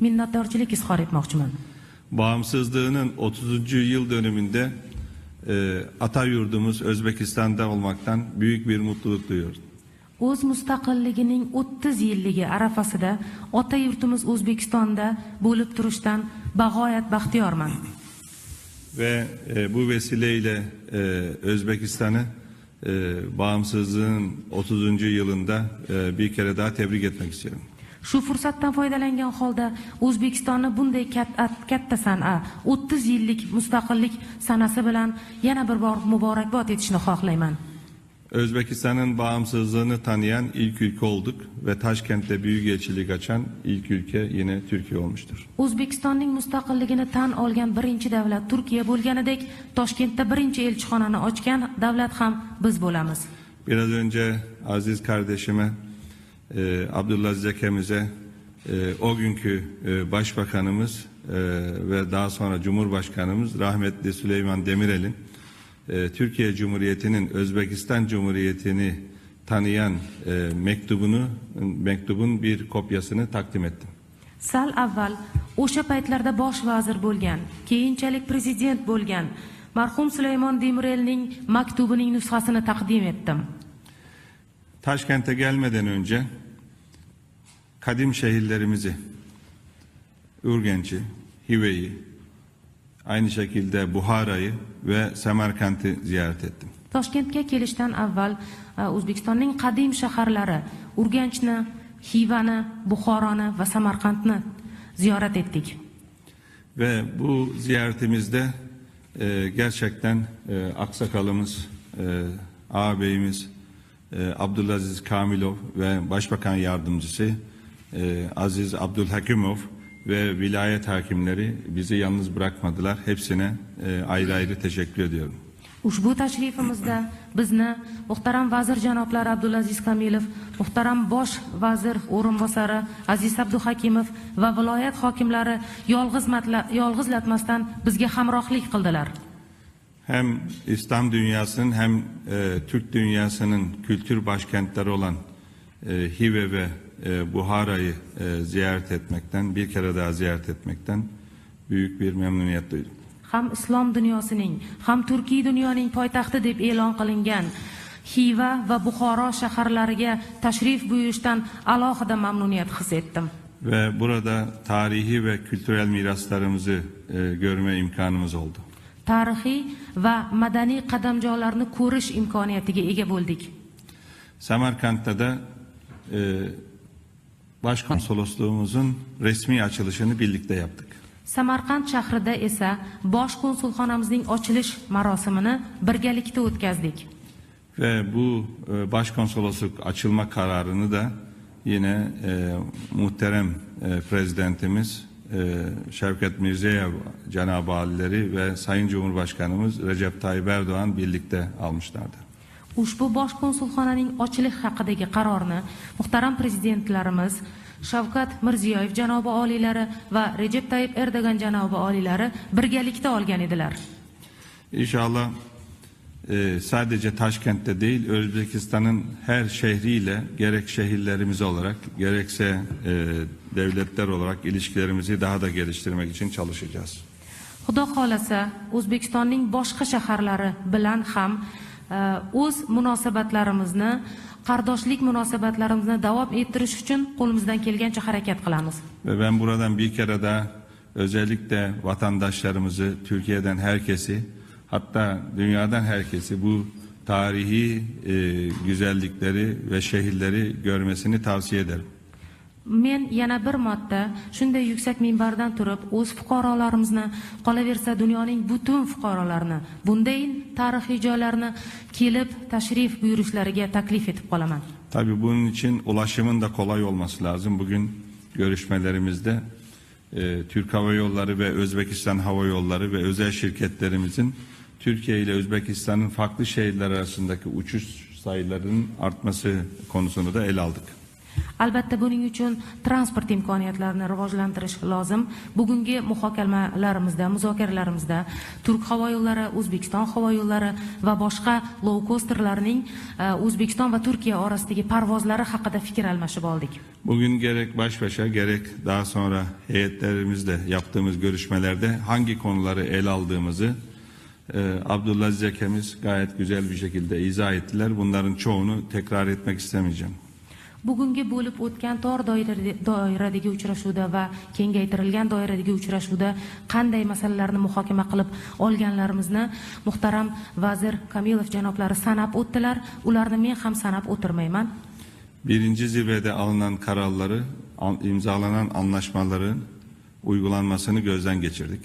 minnatdorchilik izhor etmoqchiman Bağımsızlığının 30. yıl dönümünde e, ata yurdumuz Özbekistan'da olmaktan büyük bir mutluluk duyuyoruz. o'z mustaqilligining 30 yilligi arafasida ota yurtimiz o'zbekistonda bo'lib turishdan bag'oyat baxtiyorman Ve e, bu vesileyle e, Özbekistan'ı e, bağımsızlığın 30. yılında e, bir kere daha tebrik etmek istiyorum. Shu fursatdan foydalangan holda o'zbekistonni bunday katta, san'a 30 yillik mustaqillik sanasi bilan yana bir bor muborakbod etishni xohlayman Özbekistan'ın bağımsızlığını tanıyan ilk ülke olduk ve Taşkent'te büyükelçilik açan ilk ülke yine Türkiye olmuştur. o'zbekistonning mustaqilligini tan olgan birinchi davlat turkiya bo'lganidek toshkentda birinchi elchixonani ochgan davlat ham biz bo'lamiz Biraz önce aziz kardeşime e, Abdülaziz Ekemiz'e e, o günkü e, başbakanımız e, ve daha sonra Cumhurbaşkanımız rahmetli Süleyman Demirel'in e, Türkiye Cumhuriyeti'nin Özbekistan Cumhuriyeti'ni tanıyan e, mektubunu mektubun bir kopyasını takdim ettim. sal avval o'sha paytlarda bosh vazir bo'lgan keyinchalik prezident bo'lgan marhum sulaymon demirelning maktubining nusxasini taqdim etdim Taşkent'e gelmeden önce kadim şehirlerimizi Urgenç'i, Hive'yi, aynı şekilde Buhara'yı ve Semerkant'ı ziyaret ettim. toshkentga kelishdan avval e, o'zbekistonning qadim shaharlari urganchni xivani buxoroni va samarqandni ziyorat etdik Ve bu ziyaretimizde e, gerçekten e, aksakalımız, e, ağabeyimiz e, Abdülaziz Kamilov ve Başbakan Yardımcısı e, Aziz Abdülhakimov ve vilayet hakimleri bizi yalnız bırakmadılar. Hepsine e, ayrı ayrı teşekkür ediyorum. ushbu tashrifimizda bizni muhtaram vazir janoblari abdulaziz kamilov muhtaram bosh vazir o'rinbosari aziz abduhakimov va viloyat hokimlari yolg'izlatmasdan bizga hamrohlik qildilar Hem İslam dünyasının hem e, Türk dünyasının kültür başkentleri olan e, Hive ve e, Buhara'yı e, ziyaret etmekten, bir kere daha ziyaret etmekten büyük bir memnuniyet duydum. ham islom dunyosining ham turkiy dunyoning poytaxti deb e'lon qilingan xiva va buxoro shaharlariga tashrif buyurishdan alohida mamnuniyat his etdim Ve burada tarihi ve kültürel miraslarımızı e, görme imkanımız oldu. Tarixiy va madaniy qadamjolarni ko'rish imkoniyatiga ega bo'ldik Semerkant'ta da e, başkonsolosluğumuzun resmi açılışını birlikte yaptık. samarqand shahrida esa bosh konsulxonamizning ochilish marosimini birgalikda o'tkazdik Ve bu e, başkonsolosluk açılma kararını da yine e, muhterem e, prezidentimiz Şevket Mirziyoyev Cenab-ı Alileri ve Sayın Cumhurbaşkanımız Recep Tayyip Erdoğan birlikte almışlardı. ushbu bosh konsulxonaning ochilish haqidagi qarorni muhtaram prezidentlarimiz shavkat mirziyoyev janobi oliylari va rejep tayyip erdo'g'an janobi oliylari birgalikda olgan edilar İnşallah e, sadece Taşkent'te değil Özbekistan'ın her şehriyle gerek şehirlerimiz olarak gerekse e, devletler olarak ilişkilerimizi daha da geliştirmek için çalışacağız. xudo xohlasa o'zbekistonning boshqa shaharlari bilan ham e, o'z munosabatlarimizni qardoshlik munosabatlarimizni davom ettirish uchun qo'limizdan kelgancha harakat qilamiz Ve ben buradan bir kere daha özellikle vatandaşlarımızı, Türkiye'den herkesi, hatta dünyadan herkesi bu tarihi e, güzellikleri ve şehirleri görmesini tavsiye ederim. Men yana bir marta shunday yuksak minbardan turib o'z fuqarolarimizni qolaversa dunyoning butun fuqarolarini bunday tarixiy joylarni kelib tashrif buyurishlariga taklif etib qolaman Tabii bunun için ulaşımın da kolay olması lazım. Bugün görüşmelerimizde e, Türk Hava Yolları ve Özbekistan Hava Yolları ve özel şirketlerimizin Türkiye ile Özbekistan'ın farklı şehirler arasındaki uçuş sayılarının artması konusunu da ele aldık. Albatta buning uchun transport imkoniyatlarini rivojlantirish lozim bugungi muhokamalarimizda muzokaralarimizda turk havo yo'llari o'zbekiston havo yo'llari va boshqa low costerlarning e, o'zbekiston va turkiya orasidagi parvozlari haqida fikr almashib oldik Bugün gerek baş başa gerek daha sonra heyetlerimizle yaptığımız görüşmelerde hangi konuları ele aldığımızı e, Abdülaziz Ekemiz gayet güzel bir şekilde izah ettiler. Bunların çoğunu tekrar etmek istemeyeceğim. Bugungi bo'lib o'tgan tor doiradagi uchrashuvda va kengaytirilgan doiradagi uchrashuvda qanday masalalarni muhokama qilib olganlarimizni muhtaram vazir kamilov janoblari sanab o'tdilar ularni men ham sanab o'tirmayman birinchi zirvede alınan kararları, an- imzalanan anlaşmaların uygulanmasını gözden geçirdik.